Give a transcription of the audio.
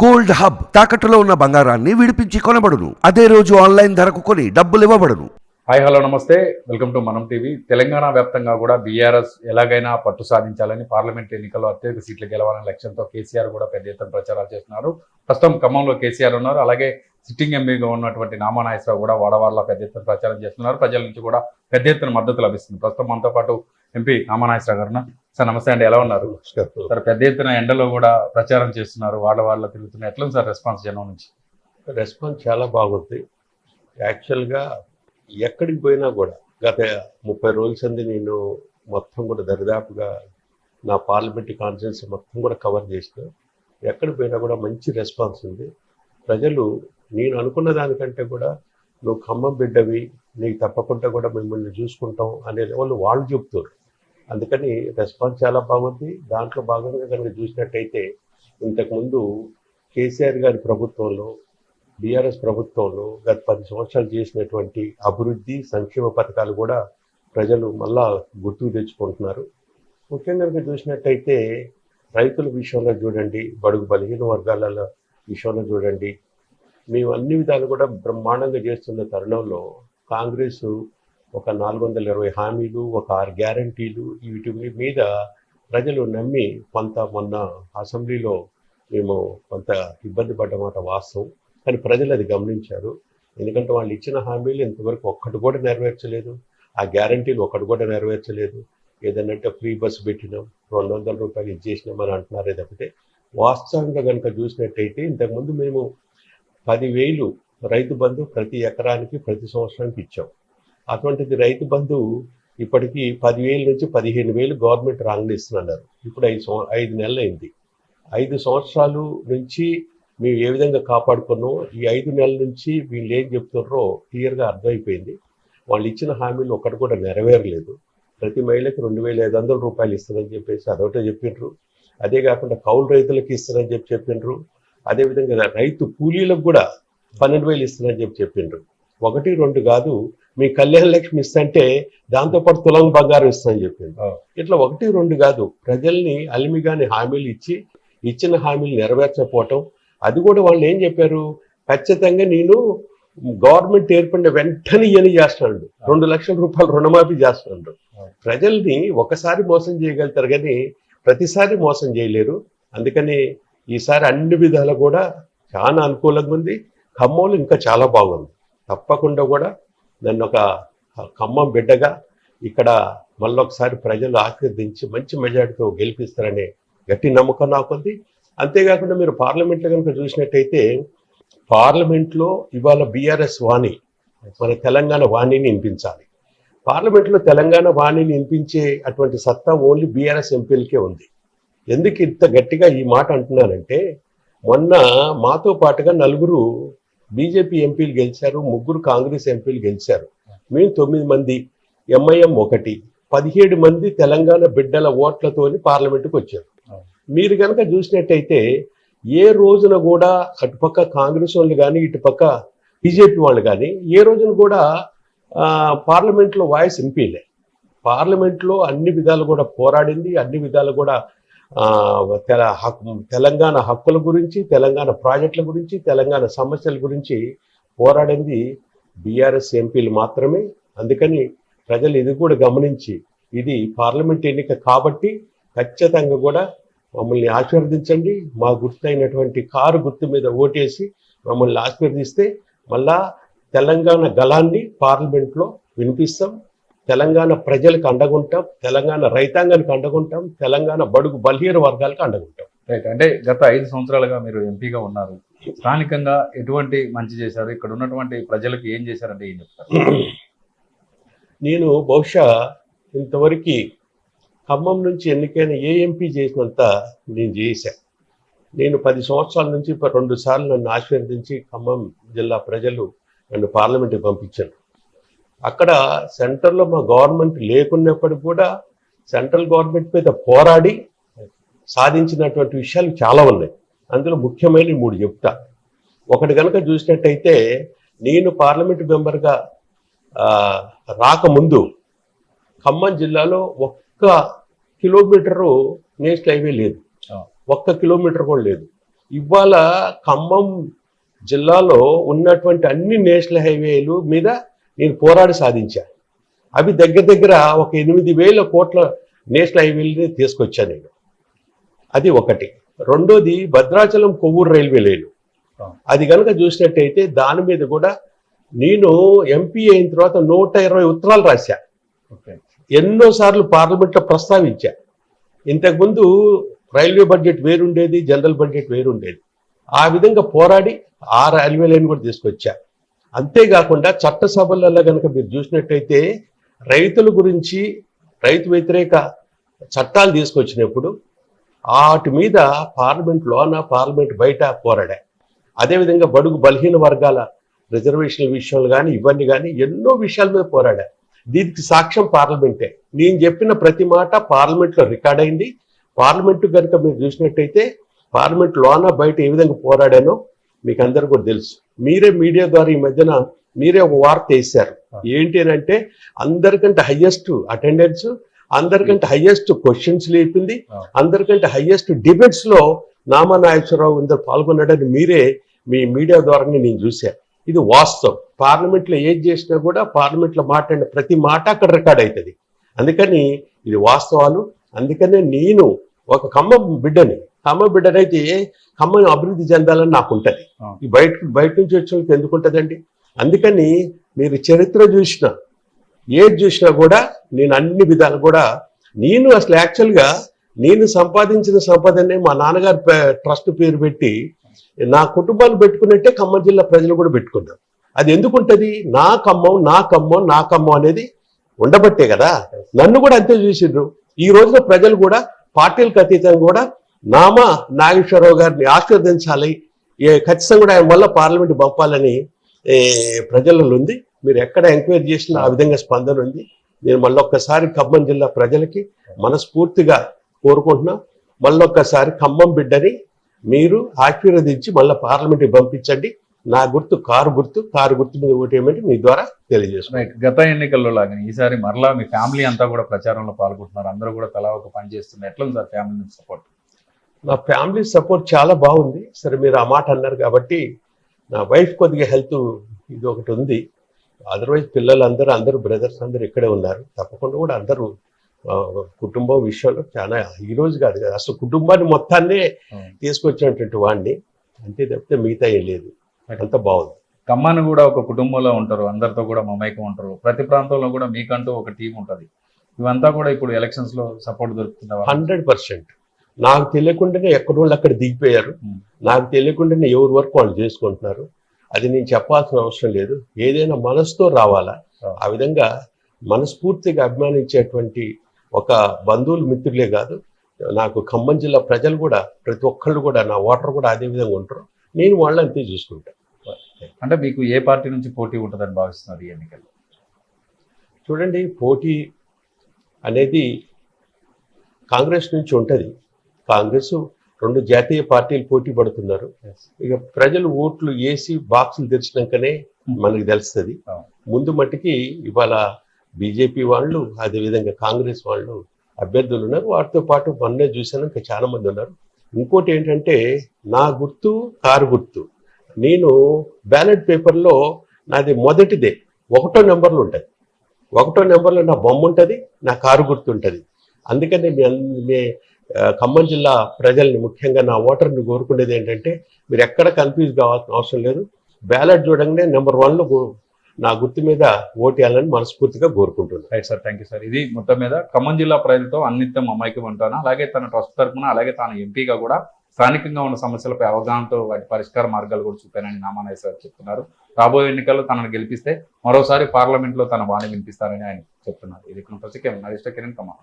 Gold hub తాకట్టులో ఉన్న బంగారాన్ని విడిపించి కొనబడును. అదే రోజు ఆన్లైన్ ధరకు కొని డబ్బులు ఇవ్వబడును. హాయ్ హలో నమస్తే. Welcome to Manam TV. Telangana వ్యాప్తంగా కూడా బీఆర్ఎస్ ఎలాగైనా పట్టు సాధించాలని పార్లమెంట్ ఎన్నికల్లో అత్యధిక సీట్లు గెలవాలనే లక్ష్యంతో కేసీఆర్ కూడా పెద్ద ఎత్తున ప్రచారాలు చేస్తున్నారు. ప్రస్తుతం ఖమ్మంలో కేసీఆర్ ఉన్నారు. అలాగే సిట్టింగ్ ఎంపీగా ఉన్నటువంటి నామానాయసరావు కూడా వాడవాడలో పెద్ద ఎత్తున ప్రచారం చేస్తున్నారు. ప్రజల నుంచి కూడా పెద్ద ఎత్తున మద్దతు లభిస్తుంది. ప్రస్తుతం మనతో పాటు ఎంపీ నామానాయసరావు గారు. సార్ నమస్తే అండి. ఎలా ఉన్నారు? సార్ పెద్ద ఎత్తున ఎండలో కూడా ప్రచారం చేస్తున్నారు. వాళ్ళ వాళ్ళ తిరుగుతున్నారు ఎట్లా సార్ రెస్పాన్స్ జనం నుంచి? రెస్పాన్స్ చాలా బాగుంది. యాక్చువల్గా ఎక్కడికి పోయినా కూడా గత ముప్పై రోజుల సంది నేను మొత్తం కూడా దరిదాపుగా నా పార్లమెంట్ కాన్ఫరెన్స్ మొత్తం కూడా కవర్ చేసిన ఎక్కడికి పోయినా కూడా మంచి రెస్పాన్స్ ఉంది. ప్రజలు నేను అనుకున్న దానికంటే కూడా నువ్వు ఖమ్మం బిడ్డవి నీకు తప్పకుండా కూడా మిమ్మల్ని చూసుకుంటాం అనే లెవెల్ వాళ్ళు చెప్తారు. అందుకని రెస్పాన్స్ చాలా బాగుంది. దాంట్లో భాగంగా కనుక చూసినట్టయితే ఇంతకుముందు కేసీఆర్ గారి ప్రభుత్వంలో బీఆర్ఎస్ ప్రభుత్వంలో గత పది సంవత్సరాలు చేసినటువంటి అభివృద్ధి సంక్షేమ పథకాలు కూడా ప్రజలు మళ్ళా గుర్తుకు తెచ్చుకుంటున్నారు. ముఖ్యంగా కనుక చూసినట్టయితే రైతుల విషయంలో చూడండి బడుగు బలహీన వర్గాల విషయంలో చూడండి. మేము అన్ని విధాలు కూడా బ్రహ్మాండంగా చేస్తున్న తరుణంలో కాంగ్రెస్ ఒక నాలుగు వందల ఇరవై హామీలు ఒక ఆరు గ్యారంటీలు వీటి మీద ప్రజలు నమ్మి కొంత మొన్న అసెంబ్లీలో మేము కొంత ఇబ్బంది పడ్డమాట వాస్తవం. కానీ ప్రజలు అది గమనించారు. ఎందుకంటే వాళ్ళు ఇచ్చిన హామీలు ఇంతవరకు ఒక్కటి కూడా నెరవేర్చలేదు. ఆ గ్యారంటీలు ఒక్కటి కూడా నెరవేర్చలేదు. ఏదన్నంటే ఫ్రీ బస్సు పెట్టినాం రెండు వందల రూపాయలు ఇచ్చేసినాం అని అంటున్నారే. తప్పితే వాస్తవంగా కనుక చూసినట్టయితే ఇంతకుముందు మేము పదివేలు రైతు బంధు ప్రతి ఎకరానికి ప్రతి సంవత్సరానికి ఇచ్చాం. అటువంటిది రైతు బంధు ఇప్పటికీ పదివేల నుంచి పదిహేను వేలు గవర్నమెంట్ రాంగ్లు ఇస్తున్నారు ఇప్పుడు ఐదు సంవ ఐదు నెలలు అయింది ఐదు సంవత్సరాలు నుంచి మేము ఏ విధంగా కాపాడుకున్నాం ఈ ఐదు నెలల నుంచి వీళ్ళు ఏం చెప్తున్నారో క్లియర్గా అర్థమైపోయింది. వాళ్ళు ఇచ్చిన హామీలు ఒక్కటి కూడా నెరవేరలేదు. ప్రతి మహిళకి రెండు వేల ఐదు వందల రూపాయలు ఇస్తారని చెప్పేసి అదొకటే చెప్పిండ్రు అదే కాకుండా కౌలు రైతులకు ఇస్తారని చెప్పి చెప్పిండ్రు అదేవిధంగా రైతు కూలీలకు కూడా పన్నెండు వేలు ఇస్తారని చెప్పి చెప్పిండ్రు ఒకటి రెండు కాదు మీ కళ్యాణ లక్ష్మి ఇస్తంటే దాంతోపాటు తులం బంగారం ఇస్తామని చెప్పిండ్రు ఆ. ఇట్లా ఒకటి రెండు కాదు ప్రజల్ని అలిమిగాని హామీలు ఇచ్చి ఇచ్చిన హామీలు నెరవేర్చకపోవటం అది కూడా వాళ్ళు ఏం చెప్పారు? ఖచ్చితంగా నేను గవర్నమెంట్ ఏర్పడిన వెంటనే ఇవన్నీ చేస్తున్నాడు. రెండు లక్షల రూపాయలు రుణమాఫీ చేస్తున్నాడు. ప్రజల్ని ఒకసారి మోసం చేయగలుగుతారు కానీ ప్రతిసారి మోసం చేయలేరు. అందుకని ఈసారి అన్ని విధాలు కూడా చాలా అనుకూలంగా ఉంది. ఖమ్మంలో ఇంకా చాలా బాగుంది. తప్పకుండా కూడా నన్ను ఒక ఖమ్మం బిడ్డగా ఇక్కడ మళ్ళొకసారి ప్రజలు ఆశీర్దించి మంచి మెజార్టీతో గెలిపిస్తారనే గట్టి నమ్మకం నాకుంది. అంతేకాకుండా మీరు పార్లమెంట్లో కనుక చూసినట్టయితే పార్లమెంట్లో ఇవాళ బీఆర్ఎస్ వాణి మన తెలంగాణ వాణిని వినిపించాలి. పార్లమెంట్లో తెలంగాణ వాణిని వినిపించే అటువంటి సత్తా ఓన్లీ బీఆర్ఎస్ ఎంపీలకే ఉంది. ఎందుకు ఇంత గట్టిగా ఈ మాట అంటున్నానంటే మొన్న మాతో పాటుగా నలుగురు బీజేపీ ఎంపీలు గెలిచారు ముగ్గురు కాంగ్రెస్ ఎంపీలు గెలిచారు. మేము తొమ్మిది మంది ఎంఐఎం ఒకటి పదిహేడు మంది తెలంగాణ బిడ్డల ఓట్లతోని పార్లమెంటుకు వచ్చారు. మీరు కనుక చూసినట్టయితే ఏ రోజున కూడా అటుపక్క కాంగ్రెస్ వాళ్ళు కానీ ఇటుపక్క బీజేపీ వాళ్ళు కానీ ఏ రోజున కూడా పార్లమెంట్లో వాయిస్ ఎంపీలే పార్లమెంట్లో అన్ని విధాలు కూడా పోరాడింది అన్ని విధాలు కూడా తెల హక్కు తెలంగాణ హక్కుల గురించి తెలంగాణ ప్రాజెక్టుల గురించి తెలంగాణ సమస్యల గురించి పోరాడింది బీఆర్ఎస్ ఎంపీలు మాత్రమే. అందుకని ప్రజలు ఇది కూడా గమనించి ఇది పార్లమెంట్ ఎన్నిక కాబట్టి ఖచ్చితంగా కూడా మమ్మల్ని ఆశీర్వదించండి. మా గుర్తైనటువంటి కారు గుర్తు మీద ఓటేసి మమ్మల్ని ఆశీర్వదిస్తే మళ్ళా తెలంగాణ గలాన్ని పార్లమెంట్లో వినిపిస్తాం. తెలంగాణ ప్రజలకు అండగుంటాం తెలంగాణ రైతాంగానికి అండగుంటాం తెలంగాణ బడుగు బలహీన వర్గాలకు అండగుంటాం. రైట్. అంటే గత ఐదు సంవత్సరాలుగా మీరు ఎంపీగా ఉన్నారు. స్థానికంగా ఎటువంటి మంచి చేశారు? ఇక్కడ ఉన్నటువంటి ప్రజలకు ఏం చేశారంటే ఏం చెప్తారు? నేను బహుశా ఇంతవరకు ఖమ్మం నుంచి ఎన్నికైన ఏ ఎంపీ చేసినంత నేను చేశా నేను పది సంవత్సరాల నుంచి రెండు సార్లు నన్ను ఆశీర్వదించి ఖమ్మం జిల్లా ప్రజలు నన్ను పార్లమెంట్కి పంపించారు. అక్కడ సెంటర్లో మా గవర్నమెంట్ లేకున్నప్పటికి కూడా సెంట్రల్ గవర్నమెంట్ మీద పోరాడి సాధించినటువంటి విషయాలు చాలా ఉన్నాయి. అందులో ముఖ్యమైన మూడు చెప్తా. ఒకటి కనుక చూసినట్టయితే నేను పార్లమెంట్ మెంబర్గా రాకముందు ఖమ్మం జిల్లాలో ఒక్క కిలోమీటరు నేషనల్ హైవే లేదు. ఒక్క కిలోమీటర్ కూడా లేదు. ఇవాళ ఖమ్మం జిల్లాలో ఉన్నటువంటి అన్ని నేషనల్ హైవేలు మీద నేను పోరాడి సాధించా. అవి దగ్గర దగ్గర ఒక ఎనిమిది వేల కోట్ల నేషనల్ హైవేలని తీసుకొచ్చా నేను. అది ఒకటి. రెండోది భద్రాచలం కొవ్వూరు రైల్వే లేను. అది కనుక చూసినట్టయితే దాని మీద కూడా నేను ఎంపీ అయిన తర్వాత నూట ఇరవై ఉత్తరాలు రాశా. ఎన్నోసార్లు పార్లమెంట్లో ప్రస్తావించా. ఇంతకుముందు రైల్వే బడ్జెట్ వేరుండేది జనరల్ బడ్జెట్ వేరుండేది. ఆ విధంగా పోరాడి ఆ రైల్వే లైన్ కూడా తీసుకొచ్చా. అంతేకాకుండా చట్టసభలలో కనుక మీరు చూసినట్టయితే రైతుల గురించి రైతు వ్యతిరేక చట్టాలు తీసుకొచ్చినప్పుడు వాటి మీద పార్లమెంట్ లోన పార్లమెంట్ బయట పోరాడా అదేవిధంగా బడుగు బలహీన వర్గాల రిజర్వేషన్ల విషయాలు కానీ ఇవన్నీ కానీ ఎన్నో విషయాల మీద పోరాడా దీనికి సాక్ష్యం పార్లమెంటే. నేను చెప్పిన ప్రతి మాట పార్లమెంట్లో రికార్డ్ అయింది. పార్లమెంట్ కనుక మీరు చూసినట్టయితే పార్లమెంట్ లోన బయట ఏ విధంగా పోరాడానో మీకు అందరు కూడా తెలుసు. మీరే మీడియా ద్వారా ఈ మధ్యన మీరే ఒక వార్త వేశారు. ఏంటి అని అంటే అందరికంటే హయ్యెస్ట్ అటెండెన్స్ అందరికంటే హయ్యెస్ట్ క్వశ్చన్స్ లేపింది అందరికంటే హయ్యెస్ట్ డిబేట్స్లో నామా నాగేశ్వరరావు ఇందరు పాల్గొన్నాడని మీరే మీ మీడియా ద్వారానే నేను చూశాను ఇది వాస్తవం. పార్లమెంట్లో ఏది చేసినా కూడా పార్లమెంట్లో మాట్లాడిన ప్రతి మాట అక్కడ రికార్డ్ అవుతుంది. అందుకని ఇది వాస్తవాలు. అందుకనే నేను ఒక ఖమ్మం బిడ్డని ఖమ్మం బిడ్డనైతే ఖమ్మం అభివృద్ధి చెందాలని నాకు ఉంటుంది. ఈ బయట బయట నుంచి వచ్చిన వాళ్ళకి ఎందుకు ఉంటుందండి? అందుకని మీరు చరిత్ర చూసిన ఏది చూసినా కూడా నేను అన్ని విధాలు కూడా నేను అసలు యాక్చువల్గా నేను సంపాదించిన సంపదనే మా నాన్నగారు ట్రస్ట్ పేరు పెట్టి నా కుటుంబాన్ని పెట్టుకున్నట్టే ఖమ్మం జిల్లా ప్రజలు కూడా పెట్టుకున్నారు. అది ఎందుకు ఉంటుంది? నా ఖమ్మం నా ఖమ్మం నా ఖమ్మం అనేది ఉండబట్టే కదా. నన్ను కూడా అంతే చూసిండ్రు. ఈ రోజున ప్రజలు కూడా పార్టీలకు అతీతంగా కూడా నామా నాగేశ్వరరావు గారిని ఆశీర్వదించాలి. ఖచ్చితంగా కూడా ఆయన వల్ల పార్లమెంట్ పంపాలని ప్రజలలో ఉంది. మీరు ఎక్కడ ఎంక్వైరీ చేసినా ఆ విధంగా స్పందన ఉంది. నేను మళ్ళొక్కసారి ఖమ్మం జిల్లా ప్రజలకి మనస్ఫూర్తిగా కోరుకుంటున్నా. మళ్ళొక్కసారి ఖమ్మం బిడ్డని మీరు ఆశీర్వదించి మళ్ళీ పార్లమెంట్కి పంపించండి. నా గుర్తు కారు గుర్తు కారు గుర్తు మీద ఓటేయమని మీ ద్వారా తెలియజేస్తున్నాను గత ఎన్నికల్లో లాగానే ఈసారి మరలా మీ ఫ్యామిలీ అంతా కూడా ప్రచారంలో పాల్గొంటున్నారు. అందరూ కూడా తలా ఒక పని చేస్తున్నారు. ఎట్లా సార్ ఫ్యామిలీ సపోర్ట్? నా ఫ్యామిలీ సపోర్ట్ చాలా బాగుంది. సరే మీరు ఆ మాట అన్నారు కాబట్టి నా వైఫ్ కొద్దిగా హెల్త్ ఇది ఒకటి ఉంది. అదర్వైజ్ పిల్లలు అందరూ అందరూ బ్రదర్స్ అందరూ ఇక్కడే ఉన్నారు. తప్పకుండా కూడా అందరూ కుటుంబం విషయంలో చాలా ఈ రోజు కాదు కదా అసలు కుటుంబాన్ని మొత్తాన్నే తీసుకొచ్చినటువంటి వాడిని. అంతే తప్పితే మిగతా ఏం లేదు. అంత బాగుంది. ఖమ్మాన్ని కూడా ఒక కుటుంబంలో ఉంటారు. అందరితో కూడా మమైకం ఉంటారు. ప్రతి ప్రాంతంలో కూడా మీకంటూ ఒక టీం ఉంటది. ఇవంతా కూడా ఇప్పుడు ఎలక్షన్స్లో సపోర్ట్ దొరుకుతుందా హండ్రెడ్ పర్సెంట్ నాకు తెలియకుండానే ఎక్కడ వాళ్ళు అక్కడ దిగిపోయారు. నాకు తెలియకుండానే ఎవరి వరకు వాళ్ళు చేసుకుంటున్నారు. అది నేను చెప్పాల్సిన అవసరం లేదు. ఏదైనా మనసుతో రావాలా. ఆ. విధంగా మనస్ఫూర్తిగా అభిమానించేటువంటి ఒక బంధువులు మిత్రులే కాదు. నాకు ఖమ్మం జిల్లా ప్రజలు కూడా ప్రతి ఒక్కళ్ళు కూడా నా ఓటర్ కూడా అదే విధంగా ఉంటారు. నేను వాళ్ళని అంతే చూసుకుంటాను అంటే మీకు ఏ పార్టీ నుంచి పోటీ ఉంటుందని భావిస్తున్నారు ఈ ఎన్నికల్లో? చూడండి పోటీ అనేది కాంగ్రెస్ నుంచి ఉంటుంది. కాంగ్రెస్ రెండు జాతీయ పార్టీలు పోటీ పడుతున్నారు. ఇక ప్రజలు ఓట్లు వేసి బాక్సులు తెరిచినాకనే మనకి తెలుస్తుంది. అవును. ముందు మట్టికి ఇవాళ బీజేపీ వాళ్ళు అదేవిధంగా కాంగ్రెస్ వాళ్ళు అభ్యర్థులు ఉన్నారు. వాటితో పాటు మొన్నే చూశాను ఇంకా చాలా మంది ఉన్నారు. ఇంకోటి ఏంటంటే నా గుర్తు కారు గుర్తు. నేను బ్యాలెట్ పేపర్లో నాది మొదటిదే. ఒకటో నెంబర్లు ఉంటుంది. ఒకటో నెంబర్లో నా బొమ్మ ఉంటుంది నా కారు గుర్తు ఉంటుంది అందుకని మీ ఖమ్మం జిల్లా ప్రజల్ని ముఖ్యంగా నా ఓటర్ని కోరుకునేది ఏంటంటే మీరు ఎక్కడ కన్ఫ్యూజ్ కావాల్సిన అవసరం లేదు. బ్యాలెట్ చూడంగానే నెంబర్ వన్లో నా గుర్తు మీద ఓటేయాలని మనస్ఫూర్తిగా కోరుకుంటున్నాను. Right sir thank you sir ఇది మొత్తం మీద ఖమ్మం జిల్లా ప్రజలతో అన్నిత్యం అమాయకం ఉంటాను అలాగే తన ట్రస్ట్ తరపున అలాగే తాను ఎంపీగా కూడా స్థానికంగా ఉన్న సమస్యలపై అవగాహనతో వాటి పరిష్కార మార్గాలు కూడా చూపానని నామానాయ సార్ చెప్తున్నారు. రాబోయే ఎన్నికల్లో తనను గెలిపిస్తే మరోసారి పార్లమెంట్లో తన వాణి వినిపిస్తారని ఆయన చెప్తున్నారు. ఇది ప్రస్తుతం నరేష్ కిరణ్ కమాన్.